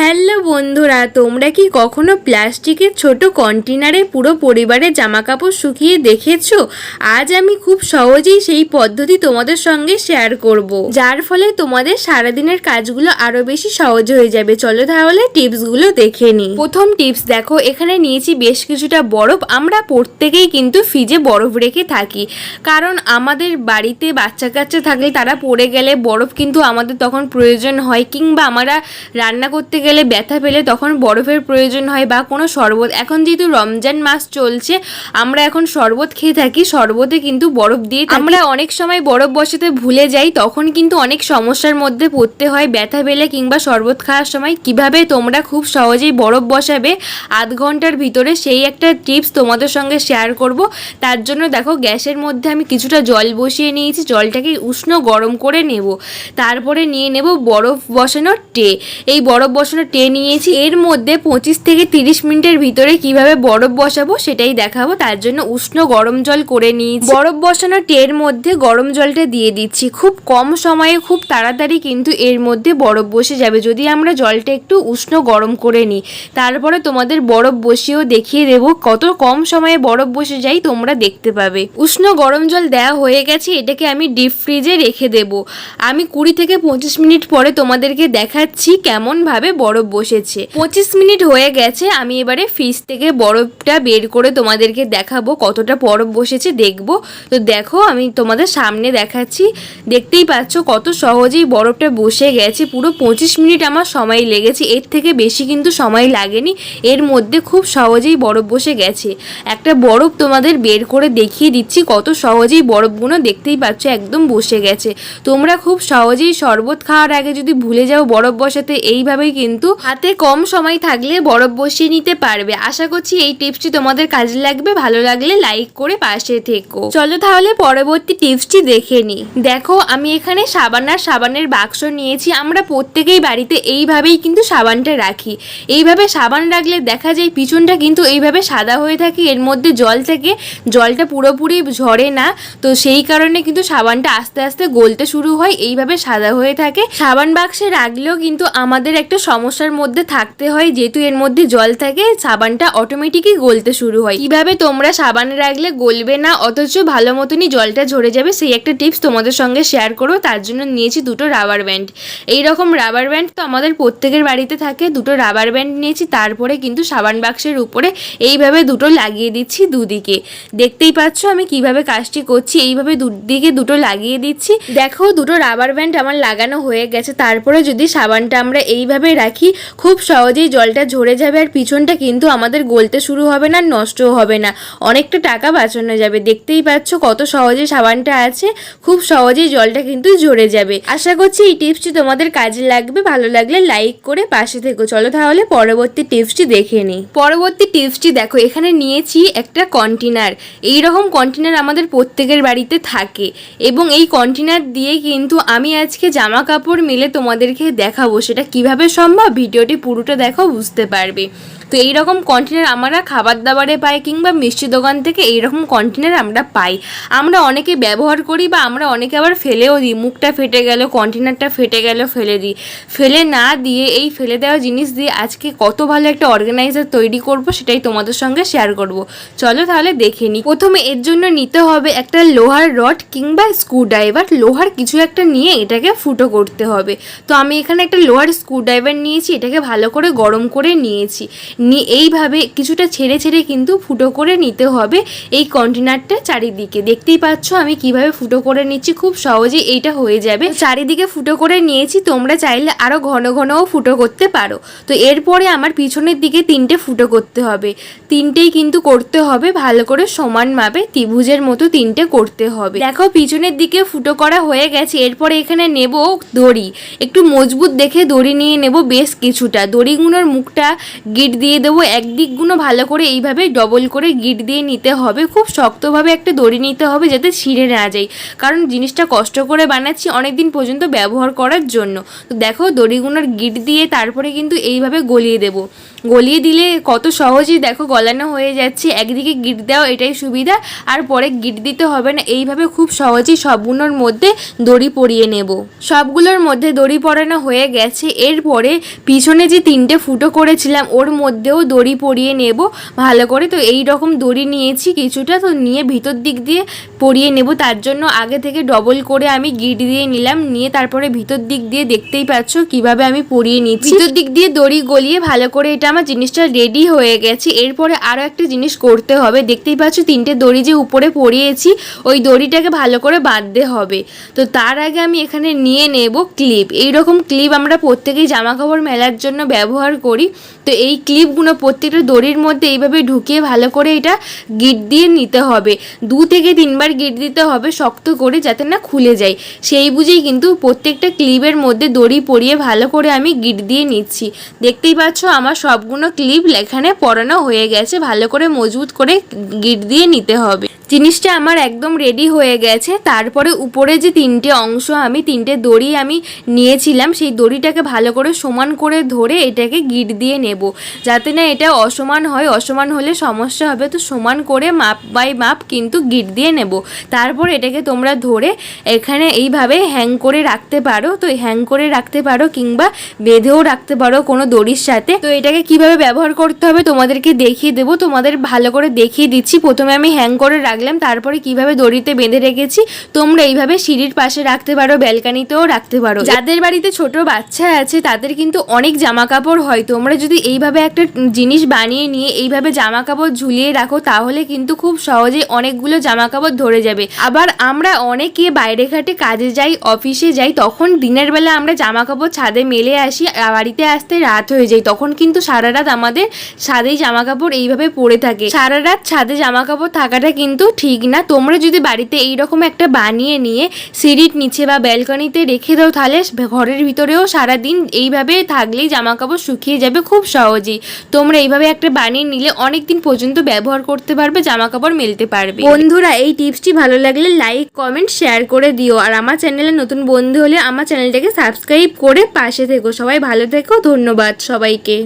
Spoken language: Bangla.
হ্যালো বন্ধুরা, তোমরা কি কখনো প্লাস্টিকের ছোট কন্টেনারে পুরো পরিবারের জামা কাপড় শুকিয়ে দেখেছ? আজ আমি খুব সহজেই সেই পদ্ধতি তোমাদের সঙ্গে শেয়ার করব। যার ফলে তোমাদের সারাদিনের কাজগুলো আরও বেশি সহজ হয়ে যাবে। চলো তাহলে টিপসগুলো দেখে নিই। প্রথম টিপস, দেখো, এখানে নিয়েছি বেশ কিছুটা বরফ। আমরা প্রত্যেকেই কিন্তু ফ্রিজে বরফ রেখে থাকি। কারণ আমাদের বাড়িতে বাচ্চা কাচ্চা থাকলে তারা পড়ে গেলে বরফ কিন্তু আমাদের তখন প্রয়োজন হয়, কিংবা আমরা রান্না করতে গেলে ব্যথা পেলে তখন বরফের প্রয়োজন হয় বা কোনো শরবত। এখন যেহেতু রমজান মাস চলছে, আমরা এখন শরবত খেয়ে থাকি। শরবতে কিন্তু বরফ দিয়ে আমরা অনেক সময় বরফ বসাতে ভুলে যাই, তখন কিন্তু অনেক সমস্যার মধ্যে পড়তে হয় ব্যথা পেলে কিংবা শরবত খাওয়ার সময়। কীভাবে তোমরা খুব সহজেই বরফ বসাবে আধ ঘণ্টার ভিতরে, সেই একটা টিপস তোমাদের সঙ্গে শেয়ার করব। তার জন্য দেখো, গ্যাসের মধ্যে আমি কিছুটা জল বসিয়ে নিয়েছি, জলটাকে উষ্ণ গরম করে নেব। তারপরে নিয়ে নেব বরফ বসানোর টে। এই বরফ বসানোর টে নিয়েছি। এর মধ্যে পঁচিশ থেকে তিরিশ মিনিটের ভিতরে কীভাবে বরফ বসাবো সেটাই দেখাবো। তার জন্য উষ্ণ গরম জল করে নিয়েছি। বরফ বসানো টের মধ্যে গরম জলটা দিয়ে দিচ্ছি। খুব কম সময়ে খুব তাড়াতাড়ি কিন্তু এর মধ্যে বরফ বসে যাবে। যদি আমরা জলটা একটু উষ্ণ গরম করে নিই, তারপরে তোমাদের বরফ বসিয়েও দেখিয়ে দেবো। কত কম সময়ে বরফ বসে যাই তোমরা দেখতে পাবে। উষ্ণ গরম জল দেওয়া হয়ে গেছে, এটাকে আমি ডিপ ফ্রিজে রেখে দেব। আমি কুড়ি থেকে পঁচিশ মিনিট পরে তোমাদেরকে দেখাচ্ছি কেমনভাবে বরফ বসেছে। পঁচিশ মিনিট হয়ে গেছে, আমি এবারে ফ্রিজ থেকে বরফটা বের করে তোমাদেরকে দেখাবো কতটা বরফ বসেছে, দেখব। তো দেখো, আমি তোমাদের সামনে দেখাচ্ছি, দেখতেই পাচ্ছ কত সহজেই বরফটা বসে গেছে। পুরো পঁচিশ মিনিট আমার সময় লেগেছে, এর থেকে বেশি কিন্তু সময় লাগেনি, এর মধ্যে খুব সহজেই বরফ বসে গেছে। একটা বরফ তোমাদের বের করে দেখিয়ে দিচ্ছি, কত সহজেই বরফগুলো দেখতেই পাচ্ছ একদম বসে গেছে। তোমরা খুব সহজেই শরবত খাওয়ার আগে যদি ভুলে যাও বরফ বসাতে, এইভাবেই কিন্তু হাতে কম সময় থাকলে বরফ বসিয়ে নিতে পারবে। আশা করছি এই টিপসটি তোমাদের কাজে লাগবে। ভালো লাগলে লাইক করে পাশে থেকো। চলো তাহলে পরবর্তী টিপসটি দেখে নি। দেখো, আমি এখানে সাবান আর সাবানের বাক্স নিয়েছি। আমরা প্রত্যেকেই বাড়িতে এইভাবেই কিন্তু সাবানটা রাখি। এইভাবে সাবান রাখলে দেখা যায় পিছনটা কিন্তু এইভাবে সাদা হয়ে থাকে। এর মধ্যে জল থেকে জলটা পুরোপুরি ঝরে না। তো সেই কারণে কিন্তু সাবানটা আস্তে আস্তে গলতে শুরু হয়। এইভাবে সাদা হয়ে থাকে। সাবান বাক্সে রাখলেও কিন্তু আমাদের একটা সমস্যার মধ্যে থাকতে হয়, যেহেতু এর মধ্যে জল থাকে, সাবানটা অটোমেটিকই গলতে শুরু হয়। কীভাবে তোমরা সাবানে রাখলে গলবে না, অথচ ভালো মতনই জলটা ঝরে যাবে, সেই একটা টিপস তোমাদের সঙ্গে শেয়ার করো তার জন্য নিয়েছি দুটো রাবার ব্যান্ড এই রকম রাবার ব্যান্ড তো আমাদের প্রত্যেকের বাড়িতে থাকে, দুটো রাবার ব্যান্ড নিয়েছি, তারপরে কিন্তু সাবান বাক্সের উপরে এইভাবে দুটো লাগিয়ে দিচ্ছি দুদিকে। দেখতেই পাচ্ছ আমি কীভাবে কাজটি করছি, এইভাবে দুদিকে দুটো লাগিয়ে দিচ্ছি। দেখো, দুটো রাবার ব্যান্ড আমার লাগানো হয়ে গেছে, তারপরে যদি সাবানটা আমরা এইভাবে রাখি খুব সহজেই জলটা ঝরে যাবে আর পিছনটা কিন্তু আমাদের গলতে শুরু হবে না নষ্টও হবে না। অনেকটা টাকা বাঁচানো যাবে। দেখতেই পাচ্ছ কত সহজে সাবানটা আছে, খুব সহজেই জলটা কিন্তু ঝরে যাবে। আশা করছি এই টিপসটি তোমাদের কাজে লাগবে। ভালো লাগলে লাইক করে পাশে থেকো। চলো তাহলে পরবর্তী টিপসটি দেখে নিই। পরবর্তী টিপসটি দেখো, এখানে নিয়েছি একটা কন্টেনার এই রকম কন্টেনার আমাদের প্রত্যেকের বাড়িতে থাকে এবং এই কন্টেনার দিয়ে কিন্তু আমি আজকে জামা কাপড় মিলে তোমাদেরকে দেখাবো সেটা কীভাবে সম্ভব ভিডিওটি পুরোটা দেখো বুঝতে পারবে। তো এই রকম কন্টেনার আমরা খাবার দাবারে পাই কিংবা মিষ্টি দোকান থেকে এই রকম কন্টেনার আমরা পাই। আমরা অনেকে ব্যবহার করি বা আমরা অনেকে আবার ফেলেও দিই। মুখটা ফেটে গেল কন্টেনারটা ফেটে গেল, ফেলে দিই। ফেলে না দিয়ে এই ফেলে দেওয়া জিনিস দিয়ে আজকে কত ভালো একটা অর্গানাইজার তৈরি করব সেটাই তোমাদের সঙ্গে শেয়ার করব। চলো তাহলে দেখে নিই প্রথমে এর জন্য নিতে হবে একটা লোহার রড কিংবা স্ক্রুড্রাইভার লোহার কিছু একটা নিয়ে এটাকে ফুটো করতে হবে। তো আমি এখানে একটা লোহার স্ক্রুড্রাইভার নিয়েছি, এটাকে ভালো করে গরম করে নিয়েছি। নিয়ে এইভাবে কিছুটা ছেড়ে ছেড়ে কিন্তু ফুটো করে নিতে হবে এই কন্টেনারটা চারিদিকে। দেখতেই পাচ্ছ আমি কীভাবে ফুটো করে নিচ্ছি, খুব সহজেই এইটা হয়ে যাবে। চারিদিকে ফুটো করে নিয়েছি, তোমরা চাইলে আরও ঘন ঘনও ফুটো করতে পারো। তো এরপরে আমার পিছনের দিকে তিনটে ফুটো করতে হবে। তিনটেই কিন্তু করতে হবে। ভালো করে সমান মাপে ত্রিভুজের মতো তিনটে করতে হবে। দেখো পিছনের দিকে ফুটো করা হয়ে গেছে। এরপরে এখানে নেব দড়ি। একটু মজবুত দেখে দড়ি নিয়ে নেব বেশ কিছুটা। দড়িগুলোর মুখটা গিট দিয়ে দেবো। একদিকগুলো ভালো করে এইভাবে ডবল করে গিট দিয়ে নিতে হবে। খুব শক্তভাবে একটা দড়ি নিতে হবে যাতে ছিঁড়ে না যায়। কারণ জিনিসটা কষ্ট করে বানাচ্ছি অনেক দিন পর্যন্ত ব্যবহার করার জন্য। তো দেখো দড়িগুলোর গিট দিয়ে তারপরে কিন্তু এইভাবে গলিয়ে দেবো। গলিয়ে দিলে কত সহজেই দেখো গলা ফলানো হয়ে যাচ্ছে। একদিকে গিট দেওয়া এটাই সুবিধা, আর পরে গিট দিতে হবে না। এইভাবে খুব সহজেই সবগুলোর মধ্যে দড়ি পরিয়ে নেব। সবগুলোর মধ্যে দড়ি পরানো হয়ে গেছে। এরপরে পিছনে যে তিনটে ফুটো করেছিলাম, ওর মধ্যেও দড়ি পরিয়ে নেব ভালো করে। তো এই রকম দড়ি নিয়েছি কিছুটা। তো নিয়ে ভিতর দিক দিয়ে পরিয়ে নেব তার জন্য আগে থেকে ডবল করে আমি গিট দিয়ে নিলাম নিয়ে তারপরে ভিতর দিক দিয়ে দেখতেই পাচ্ছ কীভাবে আমি পরিয়ে নিচ্ছি। ভিতর দিক দিয়ে দড়ি গলিয়ে ভালো করে এটা আমার জিনিসটা রেডি হয়ে গেছে। এরপরে আরও একটা জিনিস করতে হবে দেখতেই পাচ্ছ তিনটে দড়ি যে উপরে পরিয়েছি ওই দড়িটাকে ভালো করে বাঁধতে হবে। তো তার আগে আমি এখানে নিয়ে নেব ক্লিপ এই রকম ক্লিপ আমরা প্রত্যেকেই জামা কাপড় মেলার জন্য ব্যবহার করি। তো এই ক্লিপগুলো প্রত্যেকটা দড়ির মধ্যে এইভাবে ঢুকিয়ে ভালো করে এটা গিট দিয়ে নিতে হবে। দু থেকে তিনবার গিট দিতে হবে শক্ত করে যাতে না খুলে যায়। সেই বুঝেই কিন্তু প্রত্যেকটা ক্লিপের মধ্যে দড়ি পরিয়ে ভালো করে আমি গিট দিয়ে নিচ্ছি। দেখতেই পাচ্ছ আমার সবগুলো ক্লিপ এখানে পরানো হয়ে গেছে, ভালো করে মজবুত করে গিট দিয়ে নিতে হবে। জিনিসটা আমার একদম রেডি হয়ে গেছে। তারপরে উপরে যে তিনটে অংশ আমি, তিনটে দড়ি আমি নিয়েছিলাম, সেই দড়িটাকে ভালো করে সমান করে ধরে এটাকে গিট দিয়ে নেব। যাতে না এটা অসমান হয়, অসমান হলে সমস্যা হবে। তো সমান করে মাপ বাই মাপ কিন্তু গিট দিয়ে নেব। তারপর এটাকে তোমরা ধরে এখানে এইভাবে হ্যাং করে রাখতে পারো। তো হ্যাং করে রাখতে পারো কিংবা বেঁধেও রাখতে পারো কোনো দড়ির সাথে। তো এটাকে কীভাবে ব্যবহার করতে হবে তোমাদেরকে দেখিয়ে দেবো। তোমাদের ভালো করে দেখিয়ে দিচ্ছি। প্রথমে আমি হ্যাং করে রাখলাম, তারপরে কীভাবে দড়িতে বেঁধে রেখেছি তোমরা এইভাবে সিঁড়ির পাশে রাখতে পারো, ব্যালকানিতেও রাখতে পারো। যাদের বাড়িতে ছোট বাচ্চা আছে, তাদের কিন্তু অনেক জামা কাপড় হয়। তোমরা যদি এইভাবে একটা জিনিস বানিয়ে নিয়ে এইভাবে জামা কাপড় ঝুলিয়ে রাখো, তাহলে কিন্তু খুব সহজে অনেকগুলো জামা কাপড় ধরে যাবে। আবার আমরা অনেকে বাইরে ঘাটে কাজে যাই অফিসে যাই, তখন দিনের বেলা আমরা জামা কাপড় ছাদে মেলে আসি, বাড়িতে আসতে রাত হয়ে যায়। তখন কিন্তু সারা রাত আমাদের ছাদেই জামা কাপড় এইভাবে পড়ে থাকে। সারা রাত ছাদে জামা কাপড় থাকাটা কিন্তু ঠিক না। তোমরা যদি বাড়িতে এইরকম একটা বানিয়ে নিয়ে সিঁড়ির নিচে বা ব্যালকনিতে রেখে দাও, তাহলে ঘরের ভিতরেও সারাদিন এইভাবে থাকলেই জামা কাপড় শুকিয়ে যাবে খুব সহজেই। তোমরা এইভাবে একটা বানিয়ে নিলে অনেক দিন পর্যন্ত ব্যবহার করতে পারবে জামা কাপড় মেলতে পারবে। বন্ধুরা, এই টিপসটি ভালো লাগলে লাইক, কমেন্ট, শেয়ার করে দিও। আর আমার চ্যানেলে নতুন বন্ধু হলে আমার চ্যানেলটাকে সাবস্ক্রাইব করে পাশে থেকো। সবাই ভালো থেকো, ধন্যবাদ সবাইকে।